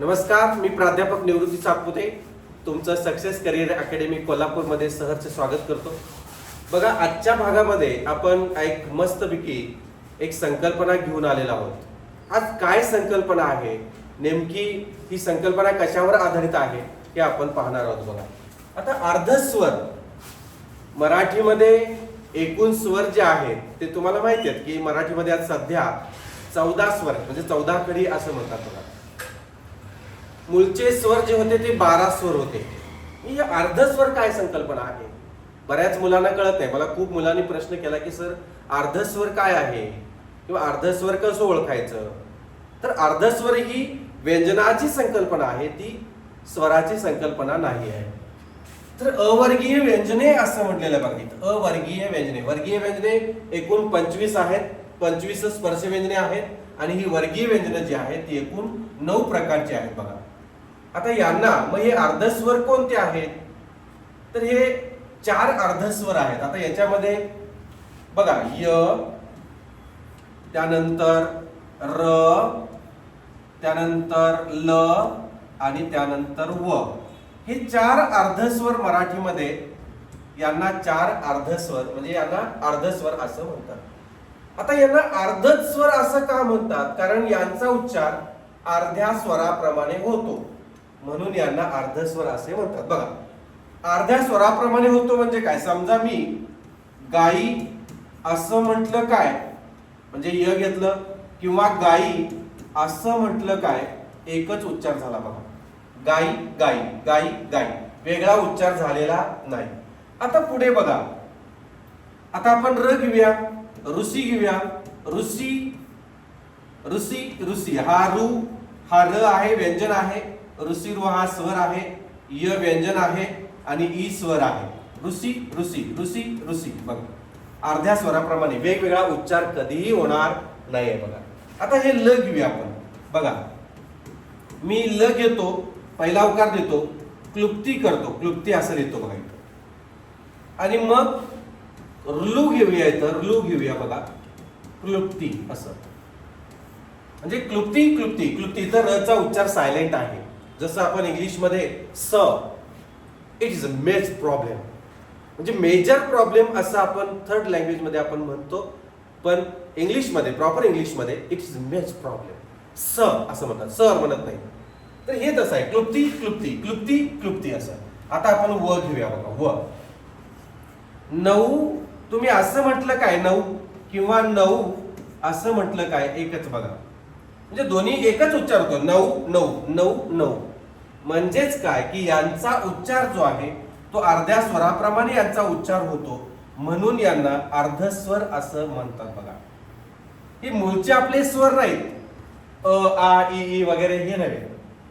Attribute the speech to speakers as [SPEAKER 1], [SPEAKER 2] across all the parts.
[SPEAKER 1] नमस्कार मी प्राध्यापक निवृत्ती सातपुते. तुमचं सक्सेस करिअर अकॅडमी कोल्हापूरमध्ये सहर्ष स्वागत करतो. बघा आजच्या भागामध्ये आपण एक मस्तपैकी एक संकल्पना घेऊन आलेलो आहोत. आज काय संकल्पना आहे? नेमकी ही संकल्पना कशावर आधारित आहे? हे आपण पाहणार आहोत बघा. आता अर्धस्वर मराठीमध्ये एकूण स्वर जे आहेत ते तुम्हाला माहिती आहेत की मराठीमध्ये आज सध्या चौदा स्वर म्हणजे चौदा कडी असं म्हणतात बघा. मूळचे स्वर जे होते ते बारा स्वर होते. ही अर्धस्वर काय संकल्पना आहे? बऱ्याच मुलांना कळत नाही. मला खूप मुलांनी प्रश्न केला की सर अर्धस्वर काय आहे? किंवा अर्धस्वर कसं ओळखायचं? तर अर्धस्वर ही व्यंजनाची संकल्पना आहे. ती स्वराची संकल्पना नाही आहे. तर अवर्गीय व्यंजने असं म्हटलेलं बघित बघा इथं. अवर्गीय व्यंजने. वर्गीय व्यंजने एकूण पंचवीस आहेत. पंचवीस स्पर्श व्यंजने आहेत. आणि ही वर्गीय व्यंजनं जी आहेत ती एकूण नऊ प्रकारची आहेत बघा. आता यांना मग हे अर्धस्वर कोणते आहेत? तर हे चार अर्धस्वर आहेत. आता याच्यामध्ये बघा य त्यानंतर र त्यानंतर ल आणि त्यानंतर व. हे चार अर्धस्वर मराठीमध्ये यांना चार अर्धस्वर म्हणजे यांना अर्धस्वर असं म्हणतात. आता यांना अर्धस्वर असं का म्हणतात? कारण यांचा उच्चार अर्ध्या स्वराप्रमाणे होतो. म्हणून यांना अर्धस्वर असे म्हणतात. बघा अर्ध्या स्वराप्रमाणे होतो म्हणजे काय? समजा मी गाई असं म्हटलं काय? म्हणजे य घेतलं किंवा गाई असं म्हटलं काय? एकच उच्चार झाला बघा. गाई गाई गाई गाई. वेगळा उच्चार झालेला नाही. आता पुढे बघा. आता आपण र घेऊया ऋषी घेऊया. ऋषी ऋषी ऋषी. हा रू हा र आहे व्यंजन आहे. ऋषी रू हा स्वर आहे य व्यंजन आहे आणि ई स्वर आहे. ऋषी ऋषी ऋषी ऋषी. बघा अर्ध्या स्वराप्रमाणे वेगवेगळा उच्चार कधीही होणार नाहीये बघा. आता हे ल घेऊया आपण. बघा मी ल घेतो पहिला उकार देतो क्लुप्ती करतो क्लुप्ती असं लिहितो बघा इथं. आणि मग लू घेऊया इथं लू घेऊया बघा. क्लुप्ती असं. म्हणजे क्लुप्ती क्लुप्ती क्लुप्ती. इथं रचा उच्चार सायलेंट आहे. जसं आपण इंग्लिशमध्ये स इट इज अ मेज प्रॉब्लेम म्हणजे मेजर प्रॉब्लेम असं आपण थर्ड लँग्वेजमध्ये आपण म्हणतो पण इंग्लिशमध्ये प्रॉपर इंग्लिशमध्ये इट इज मेज प्रॉब्लेम स असं म्हणतात. सर म्हणत नाही. तर हे तसं आहे. क्लुप्ती क्लुप्ती क्लुप्ती क्लुप्ती असं. आता आपण व घेऊया बघा. व. नऊ तुम्ही असं म्हटलं काय? नऊ किंवा नऊ असं म्हटलं काय? एकच बघा. म्हणजे दोन्ही एकच उच्चार होतो. नऊ नऊ नऊ नऊ. म्हणजेच काय? की यांचा उच्चार जो आहे तो अर्ध्या स्वराप्रमाणे यांचा उच्चार होतो. म्हणून यांना अर्धस्वर असं म्हणतात बघा. हे मूळचे आपले स्वर नाहीत अ आ इ ई वगैरे हे नव्हे.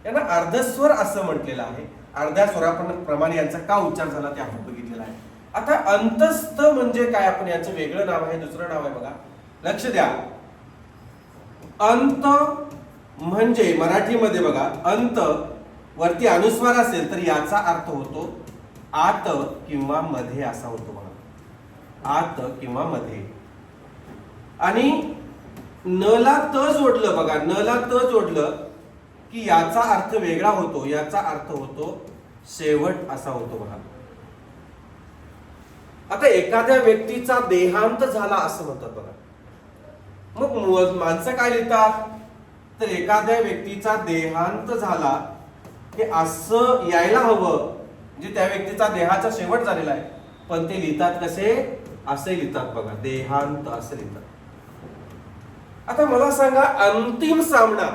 [SPEAKER 1] यांना अर्धस्वर असं म्हटलेलं आहे. अर्ध्या स्वराप्रमाणे यांचा का उच्चार झाला ते आपण बघितलेला आहे. आता अंतस्थ म्हणजे काय? आपण याचं वेगळं नाव आहे दुसरं नाव आहे बघा. लक्ष द्या. अंत म्हणजे मराठीमध्ये बघा अंत वरती अनुस्वार असेल तर याचा अर्थ होतो आत किंवा मध्ये असा होतो बघा. आत किंवा मध्ये. आणि न ला त जोडलं बघा न ला त जोडलं की याचा अर्थ वेगळा होतो याचा अर्थ होतो शेवट असा होतो बघा. आता एखाद्या व्यक्तीचा देहांत झाला असं म्हणतात बघा. मग माणसं काय लिहितात? तर एखाद्या व्यक्तीचा देहांत झाला हे असं यायला हवं म्हणजे त्या व्यक्तीचा देहाचा शेवट झालेला आहे. पण ते लिहितात कसे? असे लिहितात बघा देहांत असे लिहितात. आता मला सांगा अंतिम सामना.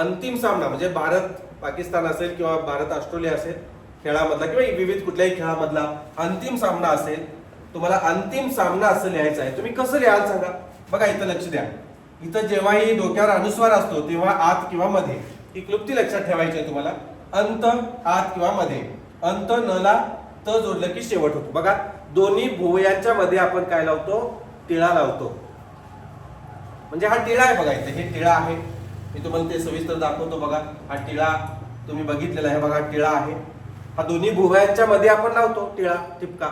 [SPEAKER 1] अंतिम सामना म्हणजे भारत पाकिस्तान असेल किंवा भारत ऑस्ट्रेलिया असेल खेळामधला किंवा विविध कुठल्याही खेळामधला अंतिम सामना असेल तुम्हाला अंतिम सामना असं लिहायचा आहे. तुम्ही कसं लिहाल सांगा? बघा इथं लक्ष द्या. इथं जेव्हाही डोक्यावर अनुस्वार असतो तेव्हा आत किंवा मध्ये. ही क्लुप्ती लक्षात ठेवायची आहे तुम्हाला. अंत आत किंवा मध्ये. अंत नला त जोडलं की शेवट होतो. बघा दोन्ही भुवयांच्या मध्ये आपण काय लावतो? टिळा लावतो. म्हणजे हा टिळा आहे बघा इथे. हे टिळा आहे. मी तुम्हाला ते सविस्तर दाखवतो बघा. हा टिळा तुम्ही बघितलेला आहे बघा. टिळा आहे. हा दोन्ही भुवयांच्या मध्ये आपण लावतो. टिळा टिपका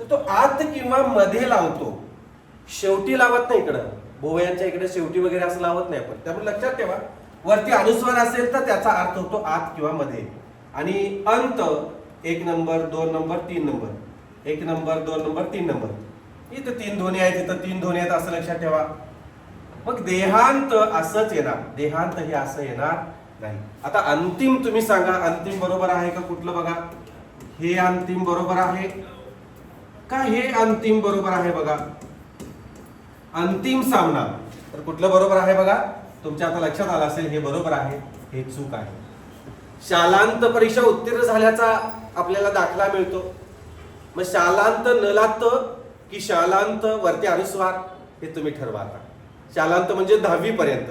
[SPEAKER 1] तर तो आत किंवा मध्ये लावतो. शेवटी लावत नाही इकडं. भुवयांच्या इकडे शेवटी वगैरे असं लावत नाही आपण. त्यामुळे लक्षात ठेवा. वरती अनुस्वार असेल तर त्याचा अर्थ होतो आत किंवा मध्ये. आणि अंत एक नंबर दोन नंबर तीन नंबर. एक नंबर दोन नंबर तीन नंबर. इथं तीन ध्वनी आहेत इथं तीन ध्वनी आहेत असं लक्षात ठेवा. मग देहांत असंच येणार. देहांत हे असं येणार नाही. आता अंतिम तुम्ही सांगा अंतिम बरोबर आहे का कुठलं बघा? हे अंतिम बरोबर आहे का हे अंतिम बरोबर आहे बघा? अंतिम सामना. तर कुठलं बरोबर आहे बघा? तुमच्या आता लक्षात आलं असेल हे बरोबर आहे हे चूक आहे. शालांत परीक्षा उत्तीर्ण झाल्याचा आपल्याला दाखला मिळतो. मग शालांत नलांत की शालांत वरती अनुस्वार हे तुम्ही ठरवा आता. शालांत म्हणजे दहावी पर्यंत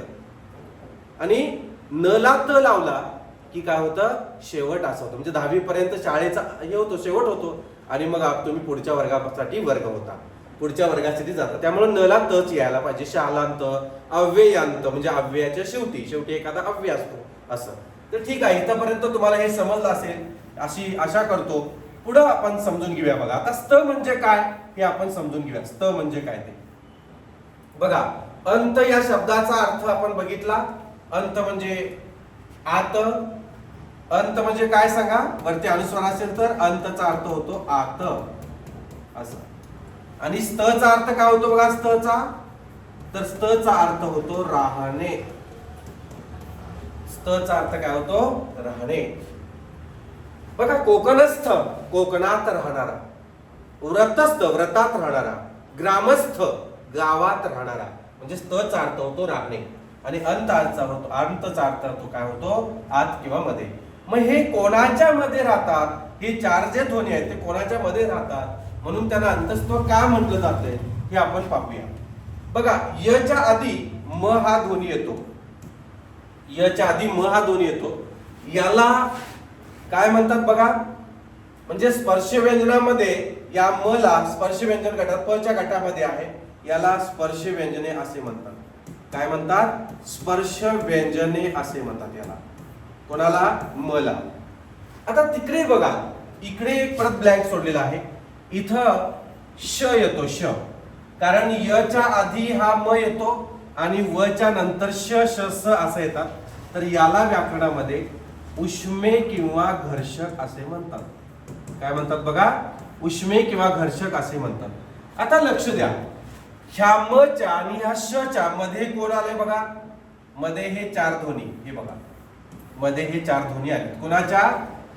[SPEAKER 1] आणि नलांत लावला की काय होतं? शेवट असं होतं. म्हणजे दहावी पर्यंत शाळेचा हे होतो शेवट होतो. आणि मग आप- तुम्ही पुढच्या वर्गासाठी वर्ग होता. पुढच्या वर्गासाठी जातात त्यामुळे नला तच यायला पाहिजे शालांत अव्ययांत म्हणजे अव्ययाच्या शेवटी शेवटी एखादा अव्यय असतो असं. तर ठीक आहे इथपर्यंत तुम्हाला हे समजलं असेल अशी आशा करतो. पुढं आपण समजून घेऊया बघा. आता स्त म्हणजे काय? हे आपण समजून घेऊया. स्त म्हणजे काय ते? बघा अंत या शब्दाचा अर्थ आपण बघितला. अंत म्हणजे आत. अंत म्हणजे काय सांगा? वरती अनुस्वार असेल तर अंतचा अर्थ होतो आत. असं. आणि स्तचा अर्थ काय होतो बघा? स्तचा तर स्तचा अर्थ होतो राहणे. स्तचा अर्थ काय होतो? राहणे. बघा कोकणस्थ कोकणात राहणारा. व्रतस्थ व्रतात राहणारा. ग्रामस्थ गावात राहणारा. म्हणजे स्तचा अर्थ होतो राहणे. आणि अंत अर्थ होतो अंतचा अर्थ होतो काय होतो? आत किंवा मध्ये. मग हे कोणाच्या मध्ये राहतात? हे चार जे ध्वनी आहेत ते कोणाच्या मध्ये राहतात? म्हणून त्याला अंतस्त्व का म्हटलं जातंय हे आपण पाहूया. बघा यच्या आधी म हा ध्वनी येतो. यच्या आधी म हा ध्वनी येतो. याला काय म्हणतात बघा? म्हणजे स्पर्श व्यंजनामध्ये या म ला स्पर्श व्यंजन गटात प च्या गटामध्ये आहे. याला स्पर्श व्यंजने असे म्हणतात. काय म्हणतात? स्पर्श व्यंजने असे म्हणतात याला. कोणाला? मला आता तिकडे बघा. इकडे एक परत ब्लँक सोडलेला आहे. इथं श येतो श. कारण यच्या आधी हा म येतो आणि वच्या नंतर श श स असं येतात. तर याला व्याकरणामध्ये उष्मे किंवा घर्षक असे म्हणतात. काय म्हणतात बघा? उष्मे किंवा घर्षक असे म्हणतात. आता लक्ष द्या. ह्या म च्या आणि ह्या श च्या मध्ये कोण आले बघा? मध्ये हे चार ध्वनी. हे बघा. मध्ये हे चार ध्वनी आहेत कोणाच्या?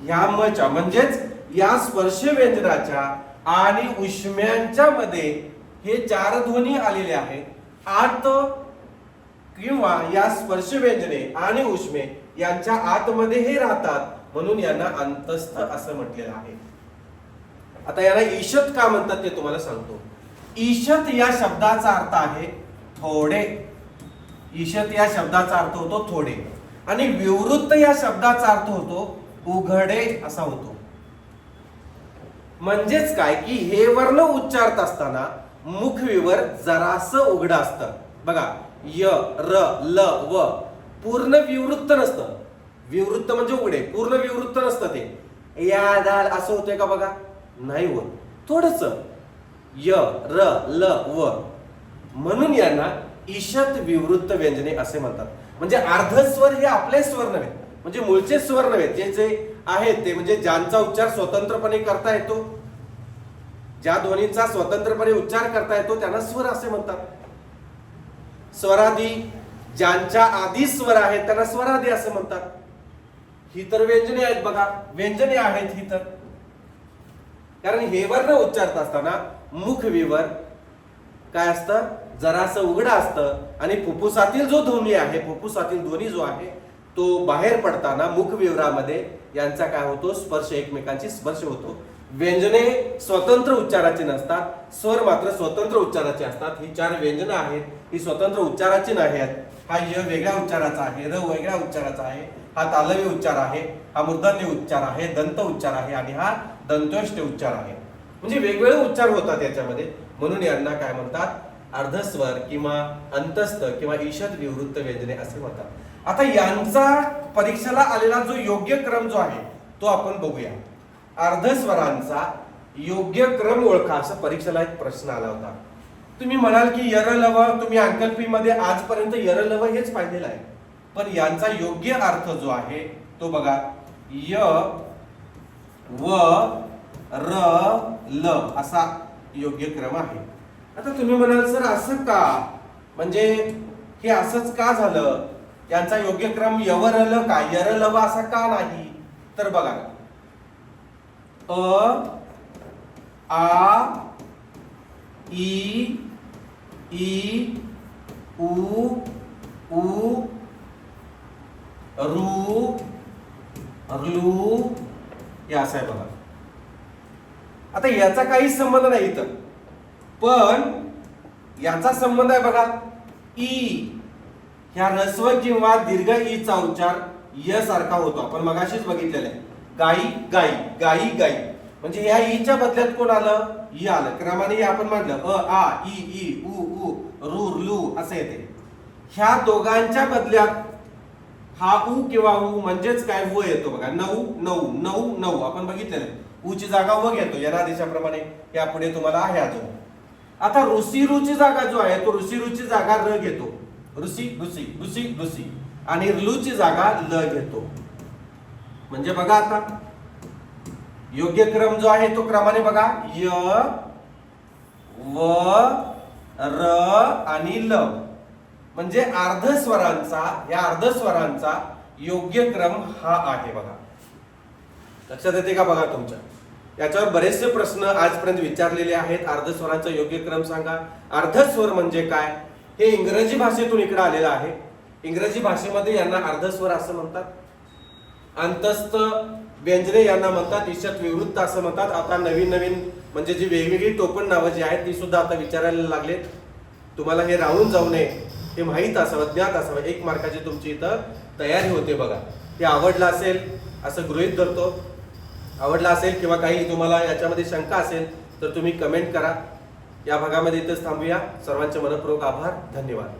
[SPEAKER 1] ह्या म च्या. म्हणजेच या स्पर्श व्यंजनाच्या आणि उष्म्यांच्या मध्ये हे चार ध्वनी आलेले आहेत. आत किंवा या स्पर्श व्यंजने आणि उष्मे यांच्या आतमध्ये हे राहतात म्हणून यांना अंतस्थ असं म्हटलेलं आहे. आता याला ईशत का म्हणतात ते तुम्हाला सांगतो. ईशत या शब्दाचा अर्थ आहे थोडे. ईशत या शब्दाचा अर्थ होतो थोडे. आणि विवृत्त या शब्दाचा अर्थ होतो उघडे असा होतो. म्हणजेच काय की हे वर्ण उच्चारत असताना मुखविवर जरास उघड असतं. बघा य र ल व पूर्ण विवृत्त नसतं. विवृत्त म्हणजे उघडे पूर्ण विवृत्त नसतं ते. या दाल असं होतंय का बघा? नाही होत. थोडस. य र ल व. म्हणून यांना ईशत विवृत्त व्यंजने असे म्हणतात. म्हणजे अर्धस्वर हे आपले स्वर नव्हे. म्हणजे मूळचे स्वर आहेत जे जे आहेत ते म्हणजे ज्यांचा उच्चार स्वतंत्रपणे करता येतो ज्या ध्वनींचा स्वतंत्रपणे उच्चार करता येतो त्यांना स्वर असे म्हणतात. स्वरादी ज्यांच्या आधी स्वर आहेत त्यांना स्वरादी असं म्हणतात. ही तर व्यंजने आहेत बघा व्यंजने आहेत ही तर. कारण हे वर्ण उच्चारत असताना मुख विवर काय असतं? जरासं उघडं असतं आणि फुफ्फुसातील जो ध्वनी आहे फुफ्फुसातील ध्वनी जो आहे तो बाहेर पडताना मुखविवरामध्ये यांचा काय होतो? स्पर्श एकमेकांची स्पर्श होतो. व्यंजने स्वतंत्र उच्चाराची नसतात स्वर मात्र स्वतंत्र उच्चाराचे असतात. ही चार व्यंजनं आहेत ही स्वतंत्र उच्चाराची नाही आहेत. हा य वेगळ्या उच्चाराचा आहे र वेगळ्या उच्चाराचा आहे हा तालवी उच्चार आहे हा मूर्धन्य उच्चार आहे दंत उच्चार आहे आणि हा दंतोष्ट उच्चार आहे. म्हणजे वेगवेगळे उच्चार होतात याच्यामध्ये. म्हणून यांना काय म्हणतात? अर्धस्वर किंवा अंतस्थ किंवा ईषद विवृत्त व्यंजने असे म्हणतात. आता यांचा परीक्षेला आलेला जो योग्य क्रम जो आहे तो आपण बघूया. अर्धस्वरांचा योग्य क्रम ओळखा असं परीक्षेला एक प्रश्न आला होता. तुम्ही म्हणाल की यरलव तुम्ही अंकल्पी मध्ये आजपर्यंत यरलव हेच पाहिलेलं आहे. पण यांचा योग्य अर्थ जो आहे तो बघा. य व र ल असा योग्य क्रम आहे. आता तुम्ही म्हणाल सर असं का? म्हणजे हे असंच का झालं? यांचा योग्य क्रम यवरल का यरलव असा का नाही? तर बघा. अ आ ई ई उ उ रू ऋ या असं आहे बघा. आता याचा काही संबंध नाही इथं. पण याचा संबंध आहे बघा. ई ह्या ह्रस्व किंवा दीर्घ ई चा उच्चार य सारखा होतो. आपण मगाशीच बघितलेला आहे. गाई गाई गाई गाई. म्हणजे ह्या ईच्या बदल्यात कोण आलं? ई आलं. क्रमाने आपण म्हटलं अ आ ई ई उ उ रु लू असं येते. ह्या दोघांच्या बदल्यात हा ऊ किंवा ऊ म्हणजेच काय? व येतो बघा. नऊ नऊ नऊ नऊ. आपण बघितलेलं आहे. ऊची जागा व घेतो. या आदेशाप्रमाणे यापुढे तुम्हाला आहे अजून. आता ऋषी ऋची जागा जो आहे तो ऋषी ऋची जागा र घेतो. ऋषी ऋषी ऋषी ऋषी. आणि लूची जागा ल घेतो. म्हणजे बघा आता. योग्य क्रम जो आहे तो क्रमाने बघा. य व र आणि ल. म्हणजे अर्धस्वरांचा या अर्धस्वरांचा योग्य क्रम हा आहे बघा. लक्षात येते का बघा तुमच्या? याच्यावर बरेचसे प्रश्न आजपर्यंत विचारलेले आहेत. अर्धस्वरांचा योग्य क्रम सांगा. अर्धस्वर म्हणजे काय? हे इंग्रजी भाषेतून इकडे आलेलं आहे. इंग्रजी भाषेमध्ये यांना अर्धस्वर असं म्हणतात. अंतस्थ व्यंजने यांना म्हणतात ईशत विवृत्त असं म्हणतात. आता नवीन नवीन म्हणजे जी वेगवेगळी टोपण नावं जी आहेत ती सुद्धा आता विचारायला लागलेत. तुम्हाला हे राहून जाऊ नये हे माहीत असावं ज्ञात असावं. एक मार्काची तुमची इथं तयारी होते बघा. हे आवडलं असेल असं गृहीत धरतो. आवडला असेल किंवा काही तुम्हाला याच्यामध्ये शंका असेल तर तुम्ही कमेंट करा. या भागामध्ये इथंच थांबूया. सर्वांचे मनपूर्वक आभार. धन्यवाद.